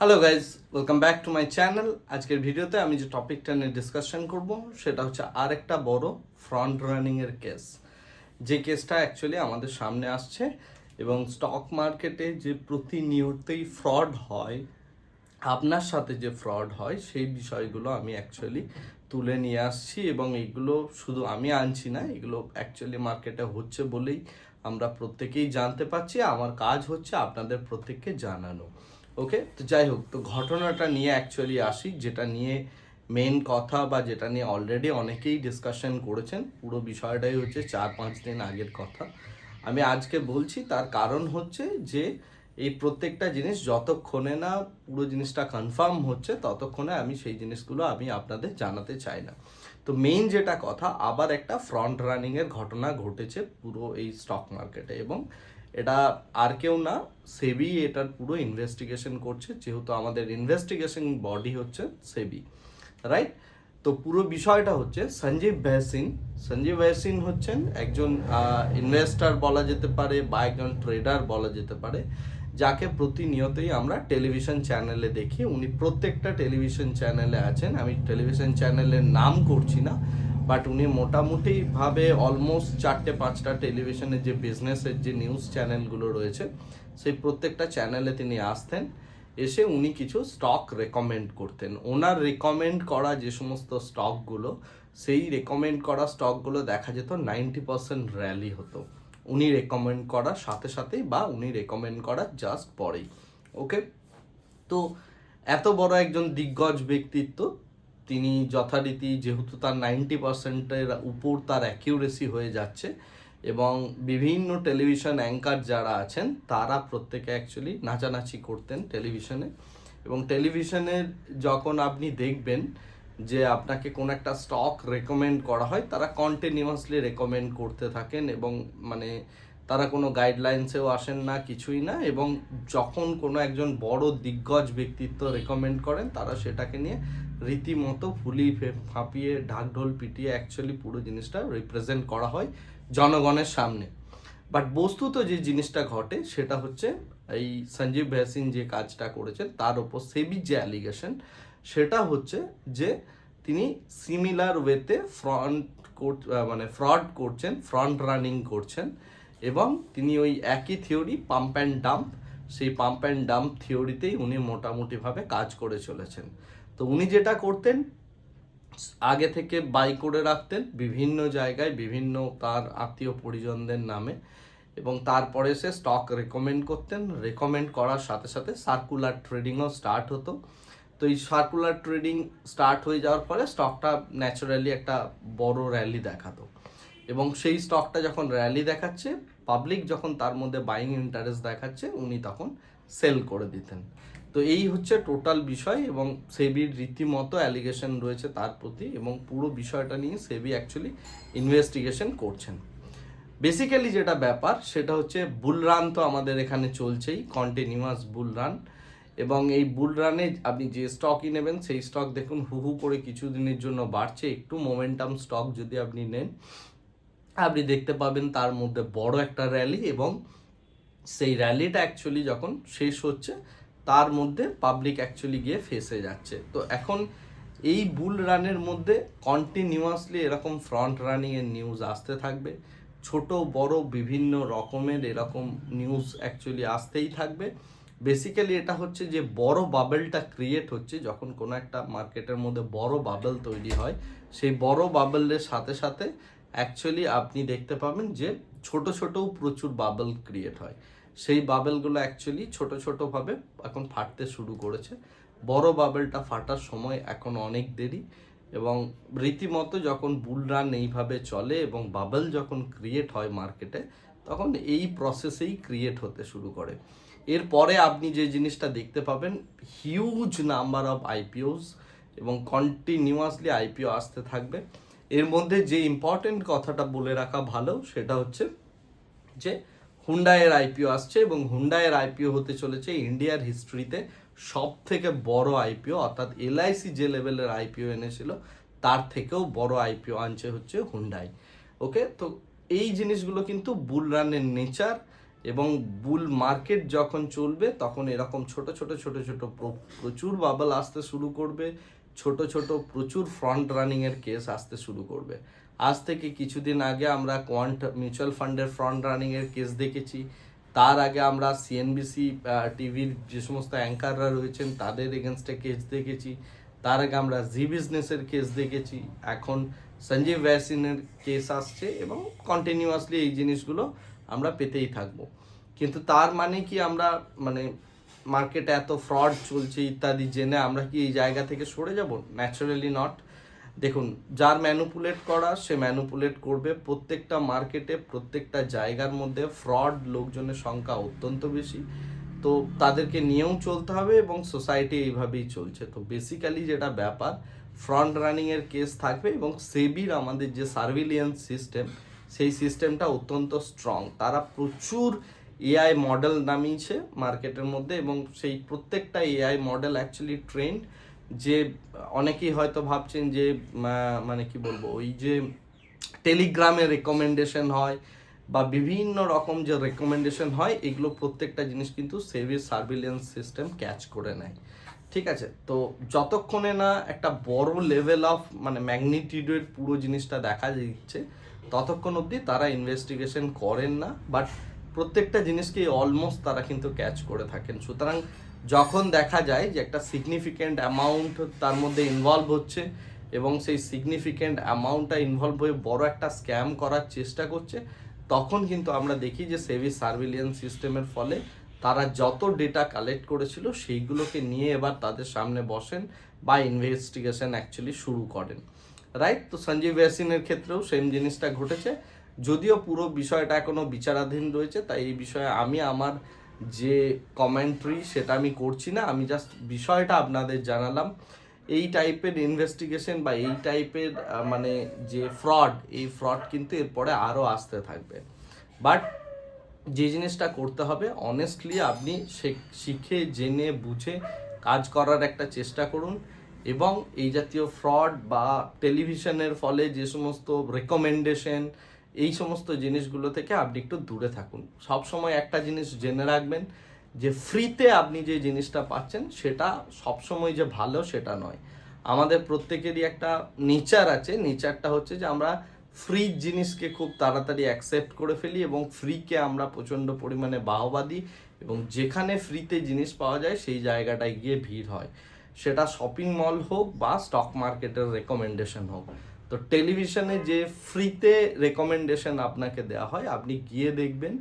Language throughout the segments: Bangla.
Hello guys welcome back to my channel আজকের ভিডিওতে আমি যে টপিকটা নিয়ে ডিসকাশন করব, সেটা হচ্ছে আর একটা বড় ফ্রন্ট রানিংয়ের কেস যে কেসটা অ্যাকচুয়ালি আমাদের সামনে আসছে এবং স্টক মার্কেটে যে প্রতিনিয়তই ফ্রড হয়, আপনার সাথে যে ফ্রড হয়, সেই বিষয়গুলো আমি অ্যাকচুয়ালি তুলে নিয়ে আসছি এবং এগুলো শুধু আমি আনছি না, এগুলো অ্যাকচুয়ালি মার্কেটে হচ্ছে বলেই আমরা প্রত্যেকেই জানতে পারছি। আমার কাজ হচ্ছে আপনাদের প্রত্যেককে জানানো। ওকে? তো যাই হোক, তো ঘটনাটা নিয়ে অ্যাকচুয়ালি আসি, যেটা নিয়ে মেন কথা বা যেটা নিয়ে অলরেডি অনেকেই ডিসকাশন করেছেন, পুরো বিষয়টাই হচ্ছে চার পাঁচ দিন আগের কথা। আমি আজকে বলছি, তার কারণ হচ্ছে যে এই প্রত্যেকটা জিনিস যতক্ষণে না পুরো জিনিসটা কনফার্ম হচ্ছে, ততক্ষণে আমি সেই জিনিসগুলো আমি আপনাদের জানাতে চাই না। তো মেইন যেটা কথা, আবার একটা ফ্রন্ট রানিংয়ের ঘটনা ঘটেছে পুরো এই স্টক মার্কেটে এবং এটা আর কেউ না, সেবি, এটার পুরো ইনভেস্টিগেশন করছে, যেহেতু আমাদের ইনভেস্টিগেশন বডি হচ্ছে সেবি রাইট তো পুরো বিষয়টা হচ্ছে সঞ্জীব ভ্যাসিন সঞ্জীব ভ্যাসিন হচ্ছেন একজন ইনভেস্টার বলা যেতে পারে বা একজন ট্রেডার বলা যেতে পারে, যাকে প্রতিনিয়তই আমরা টেলিভিশন চ্যানেলে দেখি। উনি প্রত্যেকটা টেলিভিশন চ্যানেলে আছেন। আমি টেলিভিশন চ্যানেলের নাম করছি না। বাট উনি মোটামুটিভাবে অলমোস্ট চারটে পাঁচটা টেলিভিশনের যে বিজনেসের যে নিউজ চ্যানেলগুলো রয়েছে, সেই প্রত্যেকটা চ্যানেলে তিনি আসতেন, এসে উনি কিছু স্টক রেকমেন্ড করতেন। ওনার রেকমেন্ড করা যে সমস্ত স্টকগুলো সেই রেকমেন্ড করা স্টকগুলো দেখা যেত নাইনটি পার্সেন্ট র্যালি হতো। উনি রেকমেন্ড করার সাথে সাথেই বা উনি রেকমেন্ড করার জাস্ট পরেই। ওকে তো এত বড় একজন দিগ্গজ ব্যক্তিত্ব তিনি যথারীতি যেহেতু তার নাইনটি পার্সেন্টের উপর তার অ্যাকিউরেসি হয়ে যাচ্ছে এবং বিভিন্ন টেলিভিশন অ্যাঙ্কার যারা আছেন, তারা প্রত্যেকে অ্যাকচুয়ালি নাচানাচি করতেন টেলিভিশনে এবং টেলিভিশনের যখন আপনি দেখবেন যে আপনাকে কোনো একটা স্টক রেকমেন্ড করা হয়, তারা কন্টিনিউয়াসলি রেকমেন্ড করতে থাকেন এবং মানে তারা কোনো গাইডলাইন্সেও আসেন না, কিছুই না এবং যখন কোনো একজন বড় দিগ্গজ ব্যক্তিত্ব রেকমেন্ড করেন, তারা সেটাকে নিয়ে রীতিমতো ফুলি ফাঁপিয়ে, ঢাকঢোল পিটিয়ে অ্যাকচুয়ালি পুরো জিনিসটা রিপ্রেজেন্ট করা হয় জনগণের সামনে। বাট বস্তুত যে জিনিসটা ঘটে, সেটা হচ্ছে এই সঞ্জীব ভ্যাসিন যে কাজটা করেছেন, তার ওপর সেবি যে অ্যালিগেশন সেটা হচ্ছে যে তিনি সিমিলার ওয়েতে ফ্রন্ট মানে ফ্রড করছেন ফ্রন্ট রানিং করছেন। এবং তিনি ওই একই থিওরি পাম্প অ্যান্ড ডাম্প সেই পাম্প অ্যান্ড ডাম্প থিওরিতেই উনি মোটামুটিভাবে কাজ করে চলেছেন। তো উনি যেটা করতেন, আগে থেকে বাই করে রাখতেন বিভিন্ন জায়গায়, বিভিন্ন তার আত্মীয় পরিজনদের নামে এবং তারপরে সে স্টক রেকমেন্ড করতেন। রেকমেন্ড করার সাথে সাথে সার্কুলার ট্রেডিংও স্টার্ট হতো। তো এই সার্কুলার ট্রেডিং স্টার্ট হয়ে যাওয়ার ফলে স্টকটা ন্যাচারালি একটা বড় র্যালি দেখাতো। এবং সেই স্টকটা যখন র্যালি দেখাচ্ছে পাবলিক যখন তার মধ্যে বাইং ইন্টারেস্ট দেখাচ্ছে, উনি তখন সেল করে দিতেন। তো এই হচ্ছে টোটাল বিষয় এবং সেবির রীতিমতো অ্যালিগেশন রয়েছে তার প্রতি এবং পুরো বিষয়টা নিয়ে সেবি অ্যাকচুয়ালি ইনভেস্টিগেশন করছেন। বেসিক্যালি যেটা ব্যাপার, সেটা হচ্ছে বুল রান তো আমাদের এখানে চলছেই কন্টিনিউয়াস বুল রান এবং এই বুল রানে আপনি যে স্টকই নেবেন, সেই স্টক দেখুন হু হু করে কিছু দিনের জন্য বাড়ছে। একটু মোমেন্টাম স্টক যদি আপনি নেন আপনি দেখতে পাবেন তার মধ্যে বড় একটা র্যালি এবং সেই র্যালিটা অ্যাকচুয়ালি যখন শেষ হচ্ছে, তার মধ্যে পাবলিক অ্যাকচুয়ালি গিয়ে ফেসে যাচ্ছে। তো এখন এই বুল রানের মধ্যে কন্টিনিউয়াসলি এরকম ফ্রন্ট রানিংয়ের নিউজ আসতে থাকবে। ছোট, বড়, বিভিন্ন রকমের এরকম নিউজ অ্যাকচুয়ালি আসতেই থাকবে। বেসিক্যালি এটা হচ্ছে যে বড় বাবেলটা ক্রিয়েট হচ্ছে যখন কোনো একটা মার্কেটের মধ্যে বড় বাবেল তৈরি হয়। সেই বড় বাবেলের সাথে সাথে অ্যাকচুয়ালি আপনি দেখতে পাবেন যে ছোট ছোটও প্রচুর বাবল ক্রিয়েট হয়। সেই বাবেলগুলো অ্যাকচুয়ালি ছোট ছোটোভাবে এখন ফাটতে শুরু করেছে। বড় বাবেলটা ফাটার সময় এখন অনেক দেরি এবং রীতিমতো যখন বুল রান এইভাবে চলে এবং বাবেল যখন ক্রিয়েট হয় মার্কেটে তখন এই প্রসেসেই ক্রিয়েট হতে শুরু করে। এরপরে আপনি যে জিনিসটা দেখতে পাবেন হিউজ নাম্বার অফ আইপিওস এবং কন্টিনিউয়াসলি আইপিও আসতে থাকবে। এর মধ্যে যে ইম্পর্টেন্ট কথাটা বলে রাখা ভালো সেটা হচ্ছে যে হুন্ডাইয়ের আইপিও আসছে এবং হুন্ডাইয়ের আইপিও হতে চলেছে ইন্ডিয়ার হিস্ট্রিতে সব থেকে বড় আইপিও অর্থাৎ এলআইসি যে লেভেলের আইপিও এনেছিল, তার থেকেও বড় আইপিও আনছে হচ্ছে হুন্ডাই ওকে তো এই জিনিসগুলো কিন্তু বুল রানের নেচার এবং বুল মার্কেট যখন চলবে, তখন এরকম ছোট ছোট ছোট ছোট প্র- প্রচুর বাবল আসতে শুরু করবে। ছোট ছোট প্রচুর ফ্রন্ট রানিং এর কেস আসতে শুরু করবে। আজ থেকে কিছুদিন আগে আমরা কোয়ান্ট মিউচুয়াল ফান্ডের ফ্রন্ট রানিং এর কেস দেখেছি। তার আগে আমরা সিএনবিসি টিভির যে সমস্ত অ্যাঙ্কাররা রয়েছেন, তাদের এগেনস্টে কেস দেখেছি। তার আগে আমরা জি বিজনেসের কেস দেখেছি। এখন সঞ্জীব ভ্যাসিনের কেস আসছে এবং কন্টিনিউয়াসলি এই জিনিসগুলো আমরা পেতেই থাকব। কিন্তু তার মানে কি আমরা মানে মার্কেটে এত ফ্রড চলছে ইত্যাদি জেনে আমরা কি এই জায়গা থেকে সরে যাব? ন্যাচারালি নট দেখুন, যার ম্যানুপুলেট করা, সে ম্যানুপুলেট করবে। প্রত্যেকটা মার্কেটে প্রত্যেকটা জায়গার মধ্যে ফ্রড লোকজনের সংখ্যা অত্যন্ত বেশি। তো তাদেরকে নিয়েও চলতে হবে এবং সোসাইটি এইভাবেই চলছে। তো বেসিক্যালি যেটা ব্যাপার ফ্রন্ট রানিংয়ের কেস থাকবে এবং সেবির আমাদের যে সার্ভিলিয়েন্স সিস্টেম সেই সিস্টেমটা অত্যন্ত স্ট্রং তারা প্রচুর এআই মডেল নামিয়েছে মার্কেটের মধ্যে এবং সেই প্রত্যেকটা এআই মডেল অ্যাকচুয়ালি ট্রেন্ড যে অনেকেই হয়তো ভাবছেন যে মানে কি বলব, ওই যে টেলিগ্রামে রেকমেন্ডেশন হয় বা বিভিন্ন রকম যে রেকমেন্ডেশন হয়, এগুলো প্রত্যেকটা জিনিস কিন্তু সেভির সার্ভিলেন্স সিস্টেম ক্যাচ করে নেয়। ঠিক আছে? তো যতক্ষণে না একটা বড় লেভেল অফ মানে ম্যাগনিটিউডের পুরো জিনিসটা দেখা দিচ্ছে, ততক্ষণ অবধি তারা ইনভেস্টিগেশন করেন না বাট প্রত্যেকটা জিনিসকে অলমোস্ট তারা কিন্তু ক্যাচ করে থাকেন। সুতরাং যখন দেখা যায় যে একটা সিগনিফিক্যান্ট অ্যামাউন্ট তার মধ্যে ইনভলভ হচ্ছে এবং সেই সিগনিফিক্যান্ট অ্যামাউন্টটা ইনভলভ হয়ে বড় একটা স্ক্যাম করার চেষ্টা করছে, তখন কিন্তু আমরা দেখি যে সেভি সার্ভিলিয়েন্স সিস্টেমের ফলে তারা যত ডেটা কালেক্ট করেছিল সেইগুলোকে নিয়ে এবার তাদের সামনে বসেন বা ইনভেস্টিগেশন অ্যাকচুয়ালি শুরু করেন। রাইট তো সঞ্জীব ভ্যাসিনের ক্ষেত্রেও সেম জিনিসটা ঘটেছে। যদিও পুরো বিষয়টা এখনও বিচারাধীন রয়েছে, তাই এই বিষয়ে আমি আমার যে কমেন্ট্রি সেটা আমি করছি না, আমি জাস্ট বিষয়টা আপনাদের জানালাম। এই টাইপের ইনভেস্টিগেশন বা এই টাইপের মানে যে ফ্রড এই ফ্রড কিন্তু এরপরে আরও আসতে থাকবে। বাট যে জিনিসটা করতে হবে অনেস্টলি আপনি শিখে জেনে, বুঝে কাজ করার একটা চেষ্টা করুন এবং এই জাতীয় ফ্রড বা টেলিভিশনের ফলে যে সমস্ত রেকমেন্ডেশন এই সমস্ত জিনিসগুলো থেকে আপনি একটু দূরে থাকুন। সব সময় একটা জিনিস জেনে রাখবেন যে ফ্রিতে আপনি যে জিনিসটা পাচ্ছেন, সেটা সবসময় যে ভালো সেটা নয়। আমাদের প্রত্যেকেরই একটা নেচার আছে। নেচারটা হচ্ছে যে আমরা ফ্রি জিনিসকে খুব তাড়াতাড়ি অ্যাকসেপ্ট করে ফেলি এবং ফ্রিকে আমরা প্রচণ্ড পরিমাণে বাহবা দিই এবং যেখানে ফ্রিতে জিনিস পাওয়া যায়, সেই জায়গাটায় গিয়ে ভিড় হয়। সেটা শপিং মল হোক বা স্টক মার্কেটের রেকমেন্ডেশন হোক। তো টেলিভিশনে যে ফ্রিতে রেকমেন্ডেশন আপনাকে দেওয়া হয়, আপনি গিয়ে দেখবেন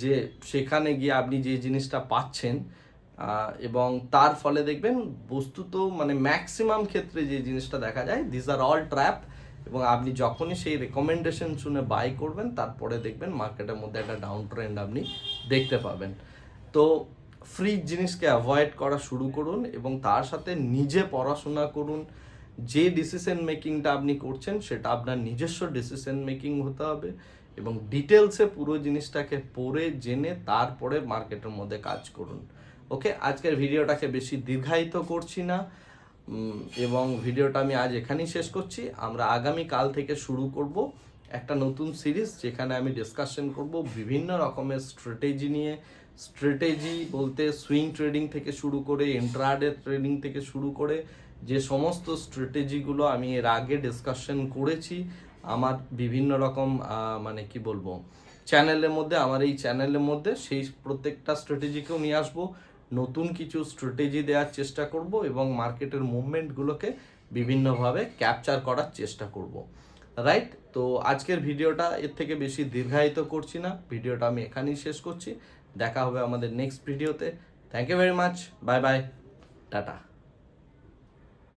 যে সেখানে গিয়ে আপনি যে জিনিসটা পাচ্ছেন এবং তার ফলে দেখবেন বস্তুত মানে ম্যাক্সিমাম ক্ষেত্রে যে জিনিসটা দেখা যায় দিস আর অল ট্র্যাপ এবং আপনি যখনই সেই রেকমেন্ডেশন শুনে বাই করবেন, তারপরে দেখবেন মার্কেটের মধ্যে একটা ডাউন ট্রেন্ড আপনি দেখতে পাবেন। তো ফ্রি জিনিসকে অ্যাভয়েড করা শুরু করুন, এবং তার সাথে নিজে পড়াশোনা করুন যে ডিসিশন মেকিংটা আপনি করছেন, সেটা আপনার নিজস্ব ডিসিশন মেকিং হতে হবে এবং ডিটেলসে পুরো জিনিসটাকে পড়ে, জেনে তারপরে মার্কেটের মধ্যে কাজ করুন। ওকে আজকের ভিডিওটাকে বেশি দীর্ঘায়িত করছি না এবং ভিডিওটা আমি আজ এখানেই শেষ করছি। আমরা আগামী কাল থেকে শুরু করব একটা নতুন সিরিজ যেখানে আমি ডিসকাশন করব বিভিন্ন রকমের স্ট্র্যাটেজি নিয়ে। স্ট্র্যাটেজি বলতে সুইং ট্রেডিং থেকে শুরু করে ইন্ট্রাডে ট্রেডিং থেকে শুরু করে যে সমস্ত স্ট্র্যাটেজিগুলো আমি এর আগে ডিসকাশন করেছি, আমার বিভিন্ন রকম মানে কি বলব চ্যানেলের মধ্যে, আমার এই চ্যানেলের মধ্যে সেই প্রত্যেকটা স্ট্র্যাটেজিকেও নিয়ে আসব। নতুন কিছু স্ট্র্যাটেজি দেওয়ার চেষ্টা করব এবং মার্কেটের মুভমেন্টগুলোকে বিভিন্নভাবে ক্যাপচার করার চেষ্টা করব। রাইট তো আজকের ভিডিওটা এর থেকে বেশি দীর্ঘায়িত করছি না। ভিডিওটা আমি এখানেই শেষ করছি। দেখা হবে আমাদের নেক্সট ভিডিওতে thank you very much bye bye tata